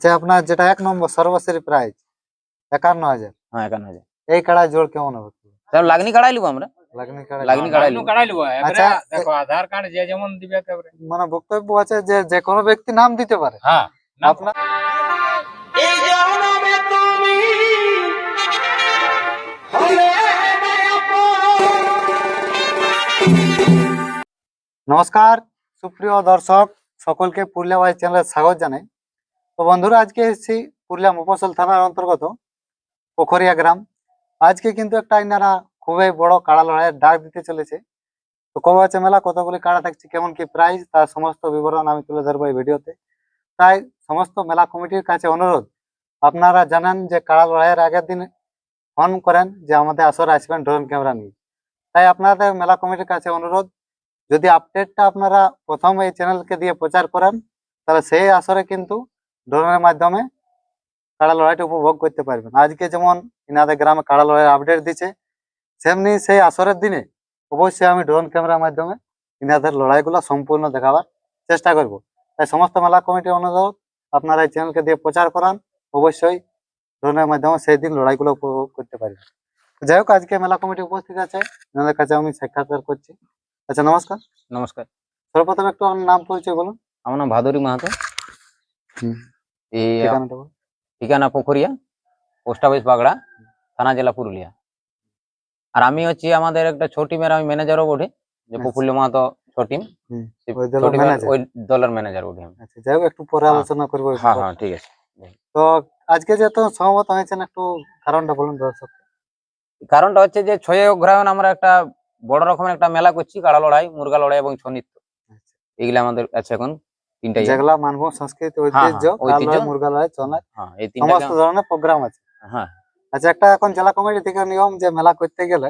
আচ্ছা আপনার যেটা এক নম্বর সর্বশ্রী প্রাইজ একান্ন হাজার। হ্যাঁ একান্ন হাজার। এই কাড়ায় জোর কেমন হবে? লাগনি কাড়াই লিবো আমরা? আচ্ছা, মানে বক্তব্য আছে যে যে কোনো ব্যক্তি নাম দিতে পারে। হ্যাঁ আপনার নমস্কার সুপ্রিয় দর্শক সকলকে পুরুলিয়া ওয়াইজ চ্যানেলে স্বাগত জানাই। তো বন্ধুরা, আজকে এসেছি পুরুলিয়া মফসল থানার অন্তর্গত পোখরিয়া গ্রাম। আজকে কিন্তু একটা ইনারা খুবই বড় কাড়া লড়াইয়ের ডাক দিতে চলেছে। তো কবে আছে মেলা, কতগুলি কাড়া থাকছে, কেমন কি প্রাইস তার সমস্ত বিবরণ আমি তুলে ধরবো এই ভিডিওতে। তাই সমস্ত মেলা কমিটির কাছে অনুরোধ, আপনারা জানেন যে কাড়া লড়াইয়ের আগের দিন ফোন করেন যে আমাদের আসর আসবেন ড্রোন ক্যামেরা নিয়ে। তাই আপনাদের মেলা কমিটির কাছে অনুরোধ, যদি আপডেটটা আপনারা প্রথম এই চ্যানেলকে দিয়ে প্রচার করেন, তাহলে সেই আসরে কিন্তু ড্রোনের মাধ্যমে কাড়া লড়াইটা উপভোগ করতে পারবেন। আজকে যেমন ইনাদের গ্রামে কাড়া লড়াইয়ের আপডেট দিচ্ছে সেমনি সেই আসরের দিনে অবশ্যই আমি ড্রোন ক্যামেরার মাধ্যমে ইনাদের লড়াইগুলো সম্পূর্ণ দেখাবার চেষ্টা করব। তাই সমস্ত মেলা কমিটির অনুরোধ আপনারা এই চ্যানেলকে দিয়ে প্রচার করান অবশ্যই ড্রোনের মাধ্যমে সেই দিন লড়াইগুলো উপভোগ করতে পারবেন। যাই হোক আজকে মেলা কমিটি উপস্থিত আছে এনাদের কাছে আমি সাক্ষাৎকার করছি। আচ্ছা নমস্কার। নমস্কার। সর্বপ্রথম একটু আপনার নাম পরিচয় বলুন। আমার নাম ভাদুরী মাহাতো। হুম। এই ঠিকানা পুকুরিয়া পোস্ট অফিস বাগড়া থানা জেলা পুরুলিয়া। আর আমি হচ্ছি আমাদের একটা ছোট টিমের আমি ম্যানেজারও বটে যে আচ্ছা। প্রফুল্ল মাহাতো ছোট টিম। ওই দলের ম্যানেজার বটে আমি। আচ্ছা যাই হোক একটু পরে হ্যাঁ। আলোচনা করব হ্যাঁ হ্যাঁ ঠিক আছে। তো আজকে যেহেতু সহমত হয়েছেন একটু কারণটা বলুন দর্শক। কারণটা হচ্ছে যে ছয় অগ্রহায়ণ আমরা একটা বড় রকমের একটা মেলা করছি কাড়া লড়াই মুরগা লড়াই এবং ছৌ নৃত্য। এগুলো আমাদের আছে এখন। যেগুলা মানব সংস্কৃতি হ্যাঁ, ঐতিহ্য ঐতিহ্য। কালয় মুরগালয় চনায় হ্যাঁ এই তিনটা সমস্ত ধরনের প্রোগ্রাম আছে। হ্যাঁ। আচ্ছা একটা এখন জেলা কমিটি থেকে নিয়ম যে মেলা করতে গেলে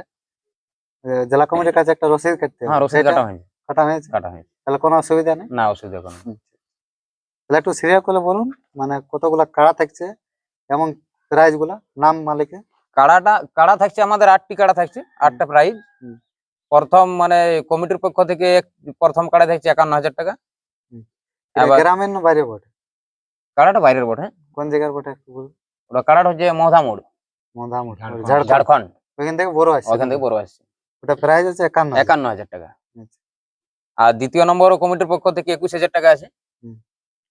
জেলা কমিটির কাছে একটা রসিদ কাটতে হ্যাঁ রসিদ কাটা হয়েছে কাটা হয়েছে? কাটা হয়েছে তাহলে কোনো অসুবিধা নেই? না অসুবিধা কোনো তাহলে একটু সিরিয়াল করে বলুন মানে কতগুলা কাড়া থাকছে এবং প্রাইজগুলা নাম মালিকের কাড়াটা কাড়া থাকছে আমাদের আটটি কাড়া থাকছে আটটা প্রাইজ প্রথম মানে কমিটির পক্ষ থেকে প্রথম কাড়া থাকছে একান্ন হাজার টাকা। গ্রামের না বাইরে বটে? কাড়াটা বাইরের বটে? কোন জায়গার বটে একটু বলুন? ওটা কাড়াটা হচ্ছে মহামুড় মন্দামুট ঝাড়খণ্ড। ওইখান থেকে বড় আছে ওখান থেকে বড় আসছে। ওটা প্রাইজ আছে একান্ন হাজার। একান্ন হাজার টাকা। আচ্ছা। আর দ্বিতীয় নম্বর কমিটির পক্ষ থেকে একুশ হাজার টাকা আছে।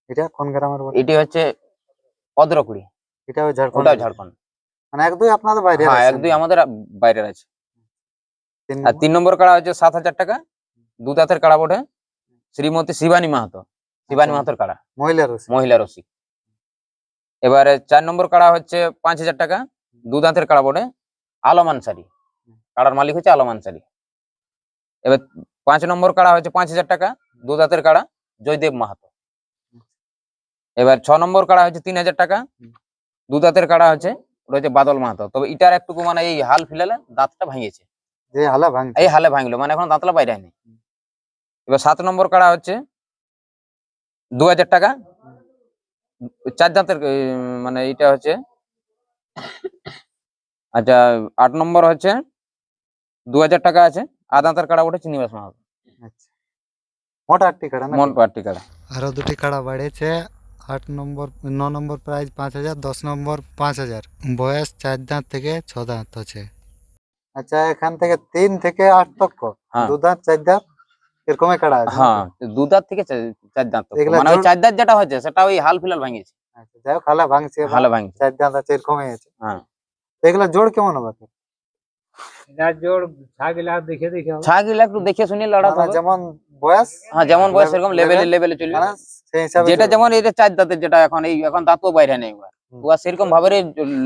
এটা কোন গ্রামের বটে? এটি হচ্ছে পদ্রকুড়ি এটা ঝাড়খণ্ড। ওটাও ঝাড়খণ্ড। মানে এক দুই আপনাদের বাইরে হ্যাঁ এক দুই আমাদের বাইরের আছে। তিন আর তিন নম্বর কাড়া হচ্ছে? সাত হাজার টাকা। দু দাঁতের কাড়া বটে? শ্রীমতী শিবানী মাহাতো। শিবানী আচ্ছা। মাহাতোর কাড়া। মহিলার রসিদ। মহিলা রসিক। এবারে চার নম্বর কাড়া হচ্ছে পাঁচ হাজার টাকা দু দাঁতের কাড়া বটে আলম আনসারি কাড়ার মালিক হচ্ছে আলম আনসারি এবার পাঁচ নম্বর কাড়া হচ্ছে পাঁচ হাজার টাকা দু দাঁতের কাড়া জয়দেব মাহাতো। এবার ছ নম্বর কাড়া হচ্ছে তিন হাজার টাকা দু দাঁতের কাড়া হচ্ছে ওটা হচ্ছে বাদল মাহাতো। তবে এটার একটুকু মানে এই হাল ফিলালে দাঁতটা ভাঙিয়েছে। এই হালে ভাঙলো মানে এখন দাঁতলা বাইরে হয়নি। এবার সাত নম্বর কাড়া হচ্ছে দু হাজার টাকা? চার দাঁতের মানে এটা হচ্ছে? আচ্ছা আট নম্বর হচ্ছে দু হাজার টাকা আছে আট দাঁতের কাড়া ওঠে চিনিবাস মাহাতো মোট আটটি কাড়া নাকি? কাড়া। আরও দুটি কাড়া বাড়িয়েছে আট নম্বর ন নম্বর প্রাইজ পাঁচ হাজার দশ নম্বর পাঁচ হাজার। বয়স চার দাঁত থেকে ছ দাঁত আছে। আচ্ছা এখান থেকে তিন থেকে আট তক্ক হ্যাঁ। দু দাঁত চার দাঁত? এরকমই কাড়া আছে হ্যাঁ দু দাঁত থেকে চার দাঁত মানে ওই চার দাঁত যেটা হচ্ছে সেটা ওই হাল ফিলাল ভাঙিয়েছে। আচ্ছা, যাই হোক হালা ভাঙছে ভাঙছে চার দাঁত আছে এরকমই আছে। হ্যাঁ। তো এগুলা জোড় কেমন হবে? এটা জোর ছাগিলা দেখে দেখে হবে। ছাগিলা একটু দেখে শুনে লড়া মানে যেমন বয়স হ্যাঁ যেমন বয়স সেরকম লেভেলে লেভেলে চলবে। মানে সেই হিসাবে যেটা। যেমন এটা চার দাঁতের যেটা এখন এই এখন দাঁতও বাইরে নেই এবার। সেরকম ভাবে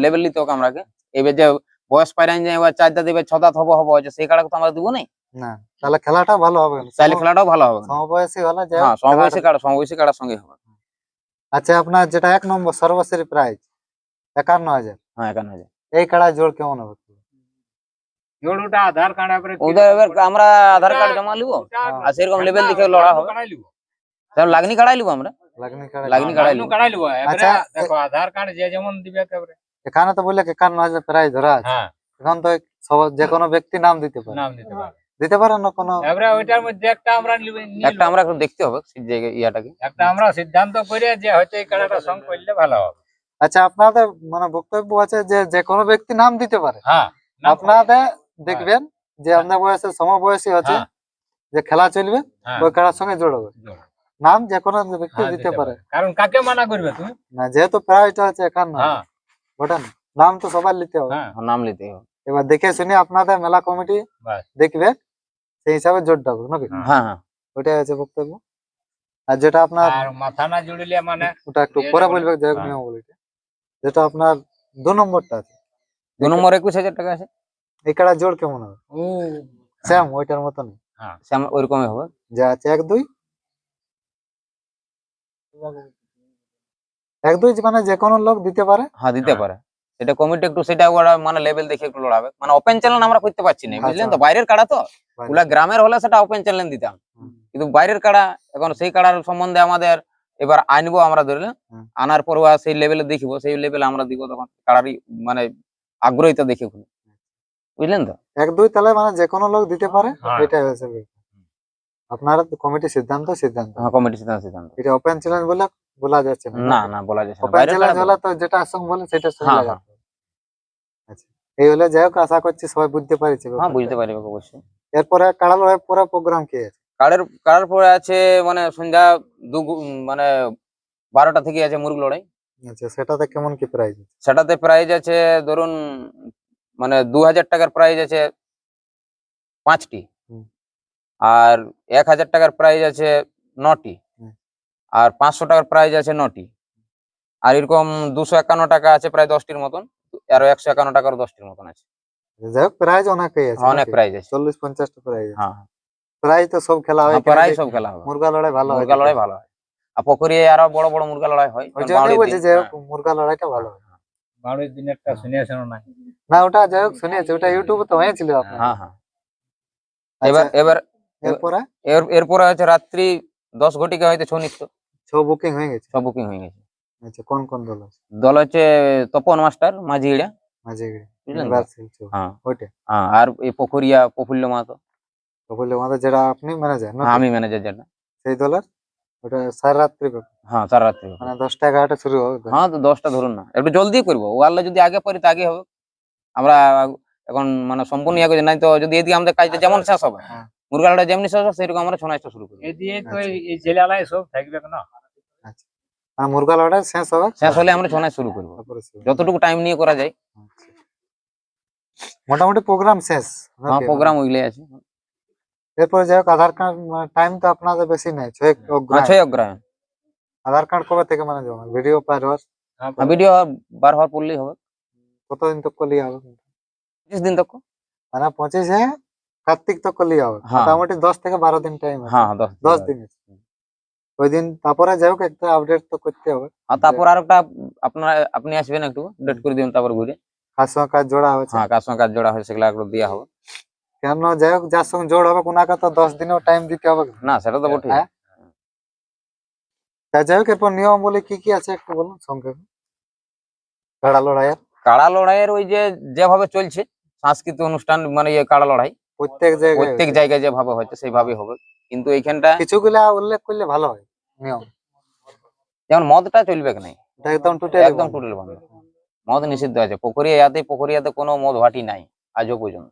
লেভেল নিতে হোক আমরাকে। এবার যে বয়স পাইরান যায় এবার চার দাঁত এবার ছ দাঁত হব হব যে সেই কাড়া তো আমরা দিবো না না তাহলে খেলাটা ভালো হবে তাহলে খেলাটাও ভালো হবে সমবয়সী হলে হোক হ্যাঁ সমবয়সী কাড়া সমবয়সী কাড়ার সঙ্গে হবে। আচ্ছা আপনার যেটা এক নম্বর সর্বশ্রী প্রাইজ একান্ন হাজার। হ্যাঁ একান্ন হাজার। এই কাড়া জোড় কেমন হবে? জোর আধার কার্ড এবারে ওদের এবার আমরা আধার কার্ড জমা লিবো আর সেরকম লেভেল দেখে লড়া হবে। তাহলে লাগনি কাড়াই লিবো আমরা? লাগনি কাড়া লাগনি কাড়াই লাইনও কাড়াই লিবো। আচ্ছা, দেখো আধার কার্ড যে যেমন দিবে এখানে তো বললে একান্ন হাজার প্রাইজ ধরা আছে। হ্যাঁ। এখন তো সব যে কোনো ব্যক্তি নাম দিতে পারে। নাম দিতে পারে। দিতে পারেন না কোনো? এবারে ওইটার মধ্যে একটা আমরা। একটা আমরা একটু দেখতে হবে সেই জায়গায় ইয়াটাকে। একটা আমরা সিদ্ধান্ত করে যে হয়তো এই কাড়াটা সং করলে ভালো হবে। আচ্ছা আপনাদের মানে বক্তব্য আছে যে যে কোনো ব্যক্তি নাম দিতে পারে। হ্যাঁ আপনাদের দেখবেন যে আপনার বয়সে সমবয়সী আছে হ্যাঁ। যে খেলা চলবে হ্যাঁ। ওই খেলার সঙ্গে জড়বে নাম যে কোনো ব্যক্তি হ্যাঁ, দিতে পারে। কারণ কাকে মানা করবে তুমি? না যেহেতু প্রায়টা আছে একান্ন। হ্যাঁ। ওটা না। নাম তো সবার নিতে হবে। হ্যাঁ। নাম নিতে হবে। এবার দেখে শুনে আপনাদের মেলা কমিটি দেখবে সেই হিসাবে জোর দেবে নাকি? হ্যাঁ। হ্যাঁ হ্যাঁ। ওইটাই আছে বক্তব্য। আর যেটা আপনার আর মাথা না জুড়িলে মানে ওটা একটু দিয়ে পরে। বলবে হ্যাঁ। নিয়ম বলিটা যেটা আপনার দু নম্বরটা আছে। দু নম্বর একুশ হাজার টাকা আছে। এই জোর কেমন হবে? সেম ওইটার মতন? সে আমার ওইরকমই হবে। যা আছে এক দুই? এক দুই মানে যে কোনো লোক দিতে পারে? হ্যাঁ দিতে হ্যাঁ। পারে। সেটা কমিটি একটু সেটা ওরা মানে লেভেল দেখে একটু লড়াবে। মানে ওপেন চ্যানেল আমরা করতে পারছি না বুঝলেন তো? আচ্ছা। বাইরের কাড়া তো? ওগুলা গ্রামের হলে সেটা ওপেন চ্যানেল দিতাম কিন্তু বাইরের কাড়া এখন সেই কাড়ার সম্বন্ধে আমাদের এবার আনব আমরা ধরলে আনার পর ওরা সেই লেভেলে দেখব সেই লেভেলে আমরা দিব তখন কাড়ারই মানে আগ্রহীতা দেখে খুলে বুঝলেন তো? এক দুই তাহলে মানে যে কোনো লোক দিতে পারে হ্যাঁ। এটাই হয়েছে। আপনারা কমিটি সিদ্ধান্ত সিদ্ধান্ত। হ্যাঁ কমিটি সিদ্ধান্ত সিদ্ধান্ত। এটা ওপেন চ্যালেঞ্জ বলে বলা যাচ্ছে না। না বলা যাচ্ছে না। ওপেন কাড়া হলে তো যেটা সঙ্গে বলে সেটা সঙ্গে হ্যাঁ। আচ্ছা। এই হলে যাই হোক আশা করছি সবাই বুঝতে পারছে হ্যাঁ বুঝতে পারি অবশ্যই। এরপরে কাড়া লড়াই পুরো প্রোগ্রাম কি আছে? কাড়ের কাড়ার পরে আছে মানে সন্ধ্যা দু মানে বারোটা থেকে আছে মুরগ লড়াই। আচ্ছা সেটাতে কেমন কি প্রাইস সেটাতে প্রাইজ আছে ধরুন মানে দু হাজার টাকার প্রাইজ আছে পাঁচটি। আর এক হাজার টাকার প্রাইজ আছে নটি। আর পাঁচশো টাকার প্রাইজ আছে নটি। আর এরকম দুশো একান্ন টাকা আছে প্রায় দশটির মতন। আর একশো একান্ন টাকার দশটির মতন আছে। যাই হোক প্রাইজ অনেকই আছে অনেক প্রাইজ আছে। চল্লিশ পঞ্চাশটা প্রাইজ হ্যাঁ। প্রাইজ তো সব খেলা হয় প্রায় সব খেলা হবে মুরগা লড়াই ভালো মুরগা লড়াই ভালো হয়। আর পুকুরে আরও বড় বড় মুরগা লড়াই হয়। ওই জন্যই বলছি যে হ্যাঁ। মুরগা লড়াইটা ভালো হয়। বারোই দিনেরটা শুনিয়েছেন না না ওটা যাই হোক শুনিয়েছি। ওটা ইউটিউবে তো হয়েছিল আপনার। হ্যাঁ। হ্যাঁ এবার আচ্ছা, এবার এরপরে? এর এরপরে হচ্ছে রাত্রি দশ ঘটিকা হয়তো ছৌ নৃত্য। ছৌ বুকিং হয়ে গেছে। সব বুকিং হয়ে গেছে। আচ্ছা কোন কোন দল আছে? দল হচ্ছে তপন মাস্টার মাঝিড়া মাঝে বুঝলেন? তো? ইউনিভার্সাল ছ হ্যাঁ। ওইটা? হ্যাঁ আর এই পুকুরিয়া প্রফুল্ল মাহাতো। তো বললে আমাদের যেটা আপনি ম্যানেজার হ্যাঁ, আমি ম্যানেজার যেটা। সেই দলের? ওটা সারা রাত্রি হ্যাঁ সারা রাত্রি মানে দশটা এগারোটা শুরু হবে হ্যাঁ তো দশটা ধরুন না। একটু জলদি করব। ওয়ারলে যদি আগে পারি তো আগে হবে। আমরা এখন মানে সম্পূর্ণ ইয়ে করছি নাই তো যদি এদিকে আমাদের কাজটা যেমন শেষ হবে হ্যাঁ। মুরগালটা যেমনি শেষ হবে সেরকম আমরা ছনাইশটা শুরু করি এই দিয়ে তো এই- জেলালায় সব থাকবে না। মানে মুরগা লড়াই শেষ হবে? শেষ হলে আমরা ছনাই শুরু করব। যতটুকু টাইম নিয়ে করা যায়। আচ্ছা। মোটামুটি প্রোগ্রাম শেষ? হ্যাঁ প্রোগ্রাম ওইগুলো আছে। এরপরে যাই হোক আধার কার্ড টাইম তো আপনাদের বেশি নাই ছয় অগ্রায়ণ। ছয় অগ্রায়ণ আধার কার্ড কবে থেকে মানে জমা? ভিডিও পার হওয়ার? ভিডিও বার হওয়ার পড়লেই হবে। কতদিন তক করলেই হবে? পঁচিশ দিন তক। মানে পঁচিশে কার্তিক তক করলেই হবে। হ্যাঁ। মোটামুটি দশ থেকে বারো দিন টাইম হ্যাঁ হ্যাঁ দশ দশ দিন। ওই দিন তারপরে যাই হোক একটা আপডেট তো করতে হবে। আর তারপর আর একটা আপনারা আপনি আসবেন একটু ডেট করে দিবেন তারপর ঘুরে। কার সঙ্গে কাজ জোড়া হয়েছে। হ্যাঁ কার সঙ্গে কাজ জোড়া হয় সেগুলো একটু দেওয়া হবে। কেন যাই হোক যার সঙ্গে জোড় হবে কোনাকে তো দশ দিনও টাইম দিতে হবে। না সেটা তো বটে হ্যাঁ। তা যাই হোক এরপর নিয়ম বলে কি কি আছে একটু বলুন সংক্ষেপে ভেড়া লড়াইয়ের। কাড়া লড়াইয়ের ওই যে যেভাবে চলছে সাংস্কৃতিক অনুষ্ঠান মানে ইয়ে কাড়া লড়াই প্রত্যেক জায়গায় প্রত্যেক জায়গায় যেভাবে হচ্ছে সেইভাবে হবে। কিন্তু এইখানটা কিছুগুলা উল্লেখ করলে ভালো হয়। নিয়ম যেমন মদটা চলবে নাই? একদম একদম টোটাল বন্ধ। মদ নিষিদ্ধ আছে। পুকুরিয়াতে পুকুরিয়াতে কোনো মদ ভাটি নাই আজও পর্যন্ত।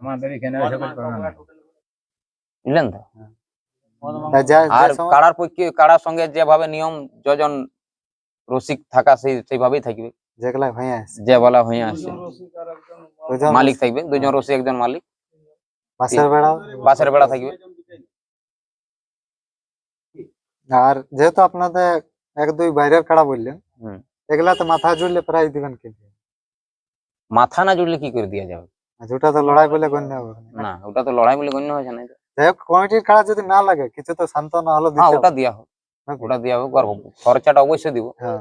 আমাদের এখানে। বুঝলেন তো? আর কাড়ার পক্ষে কাড়ার সঙ্গে যেভাবে নিয়ম যজন রসিক থাকা সেই সেইভাবেই থাকবে। হয়ে যে বলা হয়ে আসছে। মালিক থাকবে। দুজন রসিক একজন মালিক। বাসের বেড়া বাসের বেড়া থাকবে। আর যেহেতু আপনাদের এক দুই বাইরের কাড়া বললেন হুম। এগুলা তো মাথা জুড়লে প্রায় দিবেন কি মাথা না জুড়লে কি করে দেওয়া যাবে আচ্ছা ওটা তো লড়াই বলে গণ্য হবে না। ওটা তো লড়াই বলে গণ্য হয়েছে না যাই হোক কমিটির কাড়া যদি না লাগে কিছু তো সান্ত্বনা হলো হ্যাঁ দিতে ওটা হবে। দেওয়া হোক ওটা দেওয়া হোক আর খরচাটা অবশ্যই দিব হ্যাঁ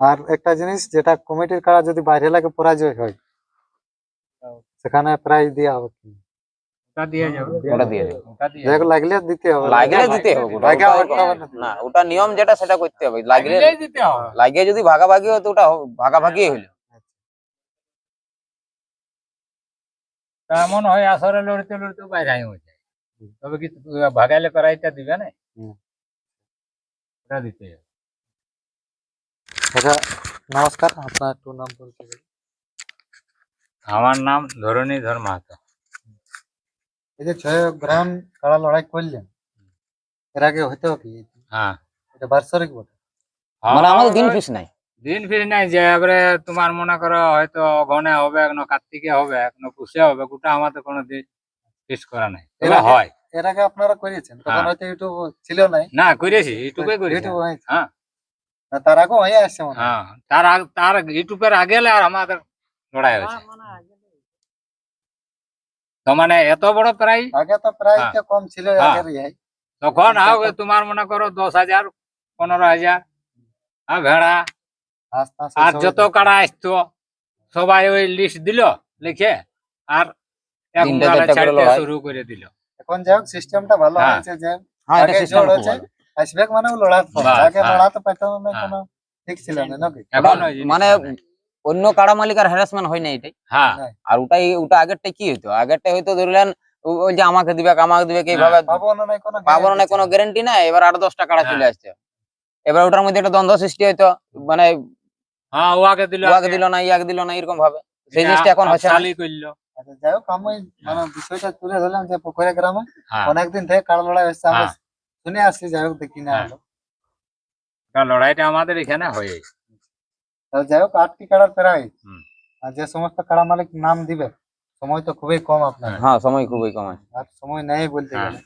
আর একটা জিনিস যেটা কমিটির কাড়া যদি বাইরে লাগে পরাজয় হয় সেখানে প্রাইজ দেওয়া হবে কি? ওটা দিয়ে যাবে ওটা দিয়ে যাবে ওটা দিয়ে যাই হোক লাগলে দিতে হবে লাগলে দিতে হবে ওটা। লাগে ওটা- আবার খাবার না দিলে। না ওটা নিয়ম যেটা সেটা করতে হবে। লাগলে লাগলেই দিতে হবে লাগিয়ে যদি ভাগাভাগি হতো ওটা হ- ভাগাভাগি হইল। তা এমন হয় আসরে লড়তে লড়তে বাইরে হয়ে যায়। তবে কি ভাগাইলে করাইটা দিবে না? হুম। ওটা দিতে হবে। এটা নমস্কার। আপনার একটু নাম পরিচয় দিন। আমার নাম ধরণীধর মাহাতো। এই যে ছয় গ্রাম লড়াই করলেন এর আগে হইতো কি? হ্যাঁ। এটা বার্ষরিক বটে। মানে আমাদের দিন ফিস নাই। দিন নাই যে এবারে তোমার মনে করো হয়তো হবে কোনো কার্তিকে হবে কোনো পুষে হবে গোটা আমাদের কোনো দিন ফিস করা নাই। আগে- হয়। এর আগে আপনারা করেছেন তখন হ্যাঁ। হয়তো ইউটিউব ছিল নাই। না করেছি ইউটিউবে করেছি। ইউটিউব হ্যাঁ। তার আগে হয়ে আসছে হ্যাঁ। তার আগ- তার ইউটিউবের আগে আর আমাদের লড়াই হয়েছে। তো মানে এত বড় প্রাইজ আগে তো প্রায় হ্যাঁ। একটু কম ছিল হ্যাঁ। ইয়ে তখন আও তোমার মনে করো দশ হাজার পনেরো হাজার আর ভেড়া আর যত। কাড়া আসতো সবাই ওই লিস্ট দিল লিখে আর এক করে ছাড়তে শুরু করে দিল এখন যাই হোক সিস্টেমটা ভালো হ্যাঁ। হয়েছে যে হ্যাঁ আগে জোর হচ্ছে আসবে মানে লড়াতে আগে হ্যাঁ। লড়াতে পাইতো না হ্যাঁ। কোনো ঠিক ছিল না নাকি মানে। অন্য কাড়া মালিকার হ্যারাসমেন্ট হয় না এটাই। হ্যাঁ। আর ওটাই ওটা আগেরটা কি হইতো? আগেরটা হয়তো ধরলেন ওই যে আমাকে দিবে আমাকে দিবে এইভাবে পাবো না নাই কোনো পাবো না কোনো গ্যারেন্টি নাই এবার আট দশটা কাড়া চলে হ্যাঁ। আসছে। এবার ওটার মধ্যে একটা দ্বন্দ্ব সৃষ্টি হইতো মানে হ্যাঁ ওয়াকে দিল ওয়াকে দিল না ইয়াকে দিল না এরকম ভাবে। সেই জিনিসটা এখন হচ্ছে না। চালি করল। আচ্ছা, যাই হোক আমি মানে বিষয়টা তুলে ধরলাম যে পুকুরে গ্রামে হ্যাঁ। অনেকদিন থেকে কাড়া লড়াই হচ্ছে আমরা হ্যাঁ। শুনে আসছি যাই হোক দেখি না হ্যাঁ। লড়াইটা আমাদের এখানে হয়ে তো যাই হোক আটটি কাড়ার প্রায়? হুম। আর যে সমস্ত কাড়া মালিক নাম দিবে সময় তো খুবই কম আপনার। হ্যাঁ সময় খুবই কম আর সময় নেই বলতে হ্যাঁ। গেলে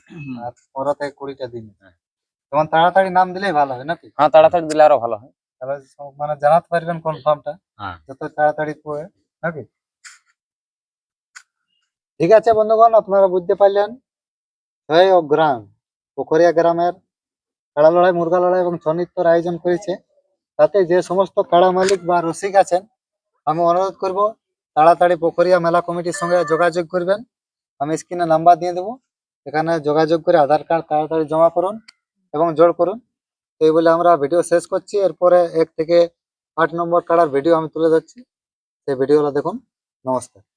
আর পনেরো থেকে কুড়িটা দিন। হ্যাঁ। যেমন তাড়াতাড়ি নাম দিলেই ভালো হয় নাকি? হ্যাঁ তাড়াতাড়ি দিলে আরও ভালো হয়। তাহলে মানে জানাতে পারবেন কনফার্মটা হ্যাঁ। যত তাড়াতাড়ি পড়ে নাকি? ঠিক আছে বন্ধুগণ আপনারা বুঝতে পারলেন। ছয় গ্রাম। পুকুরিয়া গ্রামের কাড়া লড়াই মুরগা লড়াই এবং ছনিত্যর আয়োজন করেছে। তাতে যে সমস্ত কাড়া মালিক বা রসিক আছেন, আমি অনুরোধ করব, তাড়াতাড়ি পোখরিয়া মেলা কমিটির সঙ্গে যোগাযোগ করবেন। আমি স্ক্রিনে নাম্বার দিয়ে দেবো, এখানে যোগাযোগ করে আধার কার্ড তাড়াতাড়ি জমা করুন এবং জোর করুন। এই বলে আমরা ভিডিও শেষ করছি। এরপরে এক থেকে আট নম্বর কাড়ার ভিডিও আমি তুলে যাচ্ছি সেই ভিডিওটা দেখুন। নমস্কার।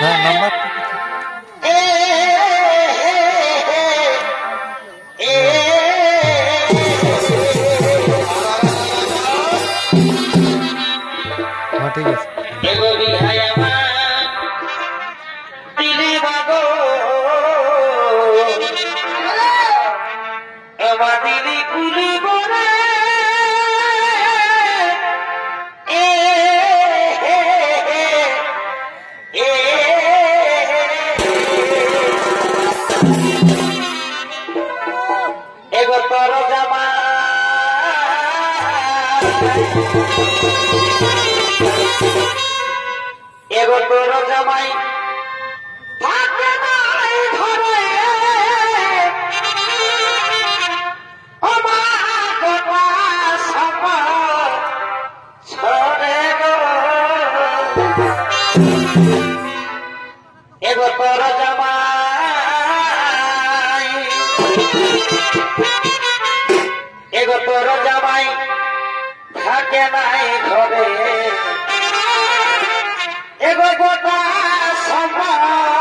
হ্যাঁ নাম্বার জামাই। এগো তোর জামাই থাকে নাই ঘরে। এগো গোটা সময়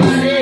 Amen.